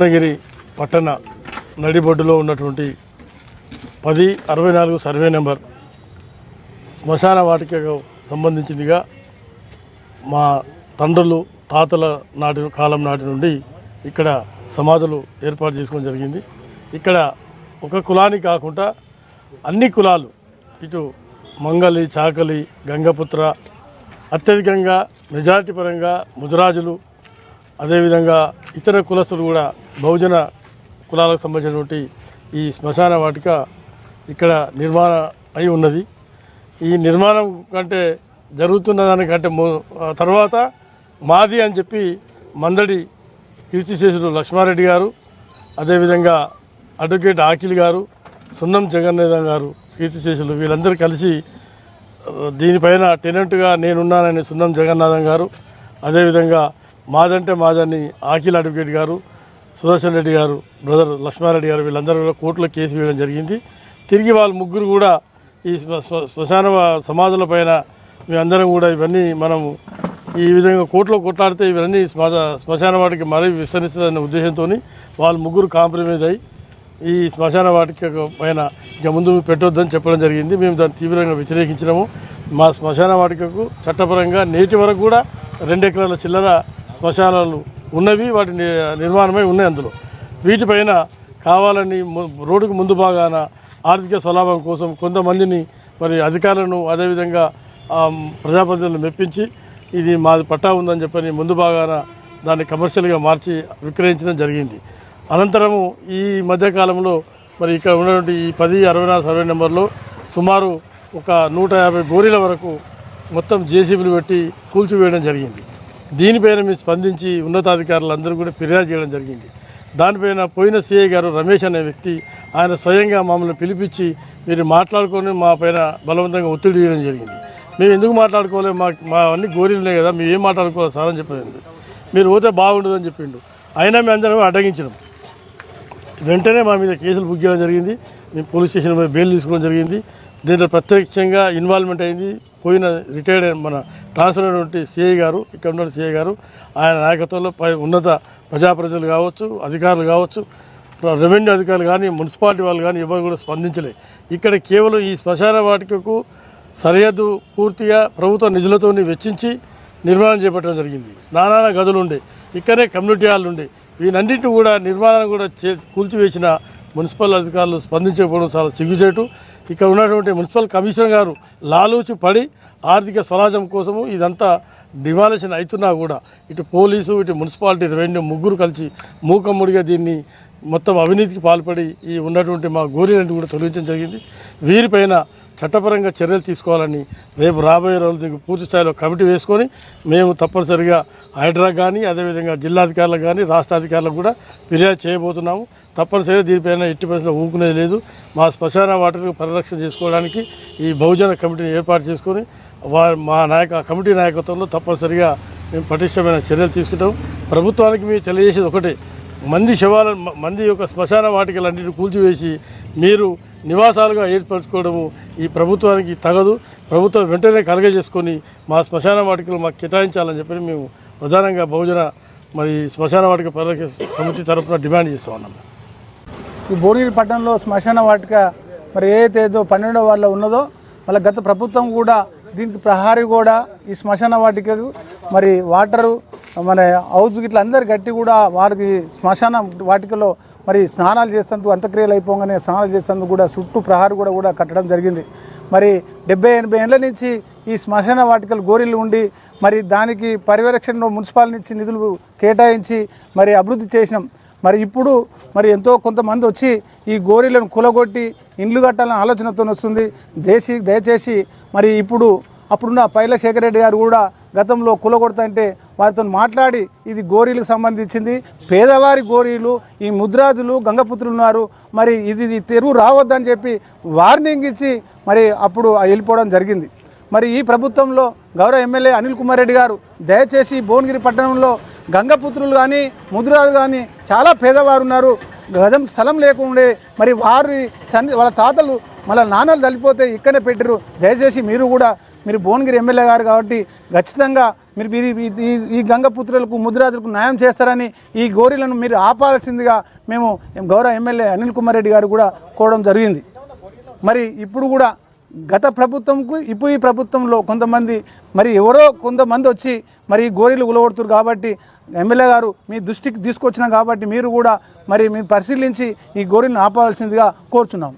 రత్నగిరి పట్టణ నడిబొడ్డులో ఉన్నటువంటి పది అరవై నాలుగు సర్వే నెంబర్ శ్మశాన వాటికకు సంబంధించిందిగా మా తండ్రులు తాతల నాటి కాలం నాటి నుండి ఇక్కడ సమాధులు ఏర్పాటు చేసుకోవడం జరిగింది. ఇక్కడ ఒక కులానికి కాకుండా అన్ని కులాలు ఇటు మంగలి చాకలి గంగపుత్ర అత్యధికంగా మెజారిటీ పరంగా ముజరాజులు అదేవిధంగా ఇతర కులస్తులు కూడా బహుజన కులాలకు సంబంధించినటువంటి ఈ శ్మశాన వాటిక ఇక్కడ నిర్మాణ అయి ఉన్నది. ఈ నిర్మాణం కంటే జరుగుతున్న దానికంటే తర్వాత మాది అని చెప్పి మందడి కీర్తిశేషులు లక్ష్మారెడ్డి గారు అదేవిధంగా అడ్వకేట్ ఆకిల్ గారు సున్నం జగన్నాథం గారు కీర్తిశేషులు వీళ్ళందరూ కలిసి దీనిపైన టెనెంట్గా నేనున్నానని సున్నం జగన్నాథం గారు అదేవిధంగా మాదంటే మాదని ఆఖిల్ అడ్వకేట్ గారు సుదర్శన్ రెడ్డి గారు బ్రదర్ లక్ష్మారెడ్డి గారు వీళ్ళందరూ కూడా కోర్టులో కేసు వేయడం జరిగింది. తిరిగి వాళ్ళు ముగ్గురు కూడా ఈ శ్మశాన సమాధుల పైన మేమందరం కూడా ఇవన్నీ మనము ఈ విధంగా కోర్టులో కొట్లాడితే ఇవన్నీ శ్మశాన వాటికి మరీ విస్తరిస్తుందనే ఉద్దేశంతో వాళ్ళు ముగ్గురు కాంప్రమైజ్ అయ్యి ఈ శ్మశాన వాటిక పైన ఇక ముందు పెట్టొద్దని చెప్పడం జరిగింది. మేము దాన్ని తీవ్రంగా వ్యతిరేకించినాము. మా శ్మశాన వాటికకు చట్టపరంగా నేటి వరకు కూడా రెండు ఎకరాల చిల్లర శ్మశానాలు ఉన్నవి వాటి నిర్మాణమై ఉన్నాయి అందులో. వీటిపైన కావాలని రోడ్డుకు ముందు భాగాన ఆర్థిక స్వలాభం కోసం కొంతమందిని మరి అధికారులను అదేవిధంగా ప్రజాప్రతినిధులను మెప్పించి ఇది మాది పట్టా ఉందని చెప్పని ముందు భాగాన దాన్ని కమర్షియల్గా మార్చి విక్రయించడం జరిగింది. అనంతరము ఈ మధ్యకాలంలో మరి ఇక్కడ ఉన్నటువంటి ఈ పది అరవై నాలుగు సర్వే నెంబర్లో సుమారు ఒక నూట యాభై గోరీల వరకు మొత్తం జేసీబీలు పెట్టి కూల్చివేయడం జరిగింది. దీనిపైన మేము స్పందించి ఉన్నతాధికారులందరూ కూడా ఫిర్యాదు చేయడం జరిగింది. దానిపైన పోయిన సీఐ గారు రమేష్ అనే వ్యక్తి ఆయన స్వయంగా మమ్మల్ని పిలిపించి మీరు మాట్లాడుకొని మా పైన బలవంతంగా ఒత్తిడి చేయడం జరిగింది. మేము ఎందుకు మాట్లాడుకోలేదు? మా మా అన్ని గోరీలున్నాయి కదా మేము ఏం మాట్లాడుకోవాలి సార్ అని చెప్పింది మీరు పోతే బాగుండదు అని చెప్పిండు. అయినా మేము అందరం అడ్డగించడం వెంటనే మా మీద కేసులు బుక్ చేయడం జరిగింది. మేము పోలీస్ స్టేషన్ మీద బెయిల్ తీసుకోవడం జరిగింది. దీంట్లో ప్రత్యక్షంగా ఇన్వాల్వ్మెంట్ అయింది. పోయిన రిటైర్డ్ మన ట్రాన్స్ఫర్ అయినటువంటి సిఐ గారు ఇక్కడ ఉన్న సిఐ గారు ఆయన నాయకత్వంలో పై ఉన్నత ప్రజాప్రతినిధులు కావచ్చు అధికారులు కావచ్చు రెవెన్యూ అధికారులు కానీ మున్సిపాలిటీ వాళ్ళు కానీ ఎవరు కూడా స్పందించలేదు ఇక్కడ కేవలం ఈ శ్మశాన వాటికకు సరిహద్దు పూర్తిగా ప్రభుత్వ నిధులతో వెచ్చించి నిర్మాణం చేపట్టడం జరిగింది. స్నానాల గదులు ఉండే ఇక్కడే కమ్యూనిటీ హాల్ ఉండే. వీనన్నింటినీ కూడా నిర్మాణం కూడా చే కూల్చివేసిన మున్సిపల్ అధికారులు స్పందించకపోవడం చాలా సిగ్గుచేటు. ఇక్కడ ఉన్నటువంటి మున్సిపల్ కమిషనర్ గారు లాలూచి పడి ఆర్థిక స్వరాజ్యం కోసము ఇదంతా డిమాలిషన్ అవుతున్నా కూడా ఇటు పోలీసు ఇటు మున్సిపాలిటీ రెవెన్యూ ముగ్గురు కలిసి మూకమ్ముడిగా దీన్ని మొత్తం అవినీతికి పాల్పడి ఈ ఉన్నటువంటి మా గోరీలను కూడా తొలగించడం జరిగింది. వీరిపైన చట్టపరంగా చర్యలు తీసుకోవాలని రేపు రాబోయే రోజులకు పూర్తి స్థాయిలో కమిటీ వేసుకొని మేము తప్పనిసరిగా హైడ్రా కానీ అదేవిధంగా జిల్లాధికారులకు కానీ రాష్ట్ర అధికారులకు కూడా ఫిర్యాదు చేయబోతున్నాము. తప్పనిసరిగా దీనిపైన ఎట్టి పరిస్థితుల్లో ఊకునేది లేదు. మా శ్మశాన వాటర్ పరిరక్షణ చేసుకోవడానికి ఈ బహుజన కమిటీని ఏర్పాటు చేసుకొని వారి మా నాయక కమిటీ నాయకత్వంలో తప్పనిసరిగా మేము పటిష్టమైన చర్యలు తీసుకుంటాం. ప్రభుత్వానికి మేము తెలియజేసేది ఒకటే. మంది శవాల మంది యొక్క శ్మశాన వాటికలన్నింటినీ కూల్చివేసి మీరు నివాసాలుగా ఏర్పరచుకోవడము ఈ ప్రభుత్వానికి తగదు. ప్రభుత్వం వెంటనే కలగజేసుకొని మా శ్మశాన వాటికలు మాకు కేటాయించాలని చెప్పి మేము ప్రధానంగా బహుజన మరి శ్మశాన వాటిక పరిరక్షణ సమితి తరఫున డిమాండ్ చేస్తూ ఉన్నాం. ఈ భువనగిరి పట్టణంలో శ్మశాన వాటిక మరి ఏదైతే ఏదో పన్నెండో వాళ్ళ ఉన్నదో మళ్ళీ గత ప్రభుత్వం కూడా దీనికి ప్రహారీ కూడా ఈ శ్మశాన వాటికకు మరి వాటరు మన హౌస్ గిట్ల అందరు గట్టి కూడా వారికి శ్మశాన వాటికలో మరి స్నానాలు చేసేందుకు అంత్యక్రియలు అయిపోగానే స్నానాలు చేసేందుకు కూడా చుట్టూ ప్రహారీ కూడా కూడా కట్టడం జరిగింది. మరి డెబ్బై ఎనభై ఏళ్ళ నుంచి ఈ శ్మశాన వాటికలు గోరీలు ఉండి మరి దానికి పర్యవేక్షణలో మున్సిపాలిటీ నుంచి నిధులు కేటాయించి మరి అభివృద్ధి చేసినాం. మరి ఇప్పుడు మరి ఎంతో కొంతమంది వచ్చి ఈ గోరీలను కులగొట్టి ఇండ్లు కట్టాలని ఆలోచనతో వస్తుంది. దేశీ దయచేసి మరి ఇప్పుడు అప్పుడున్న పైల శేఖర్ రెడ్డి గారు కూడా గతంలో కులగొడతంటే వారితో మాట్లాడి ఇది గోరీలకు సంబంధించింది. పేదవారి గోరీలు ఈ ముద్రాజులు గంగపుత్రులు ఉన్నారు. మరి ఇది ఇది తెరువు రావద్దని చెప్పి వార్నింగ్ ఇచ్చి మరి అప్పుడు వెళ్ళిపోవడం జరిగింది. మరి ఈ ప్రభుత్వంలో గౌరవ ఎమ్మెల్యే అనిల్ కుమార్ రెడ్డి గారు దయచేసి భువనగిరి పట్టణంలో గంగపుత్రులు కానీ ముదురాలు కానీ చాలా పేదవారు ఉన్నారు. గజం స్థలం లేకుండే మరి వారి వాళ్ళ తాతలు మళ్ళీ నాన్నలు తల్లిపోతే ఇక్కడే పెట్టారు దయచేసి మీరు కూడా మీరు భువనగిరి ఎమ్మెల్యే గారు కాబట్టి ఖచ్చితంగా మీరు ఈ- ఈ- గంగపుత్రులకు ముద్రాజులకు న్యాయం చేస్తారని ఈ గోరీలను మీరు ఆపాల్సిందిగా మేము గౌరవ ఎమ్మెల్యే అనిల్ కుమార్ రెడ్డి గారు కూడా కోవడం జరిగింది. మరి ఇప్పుడు కూడా గత ప్రభుత్వంకు ఇప్పుడు ఈ ప్రభుత్వంలో కొంతమంది మరి ఎవరో కొంతమంది వచ్చి మరి ఈ గోరీలు ఉలగొడుతున్నారు కాబట్టి ఎమ్మెల్యే గారు మీ దృష్టికి తీసుకొచ్చినాం కాబట్టి మీరు కూడా మరి మీరు పరిశీలించి ఈ గోరీలను ఆపాల్సిందిగా కోరుచున్నాం.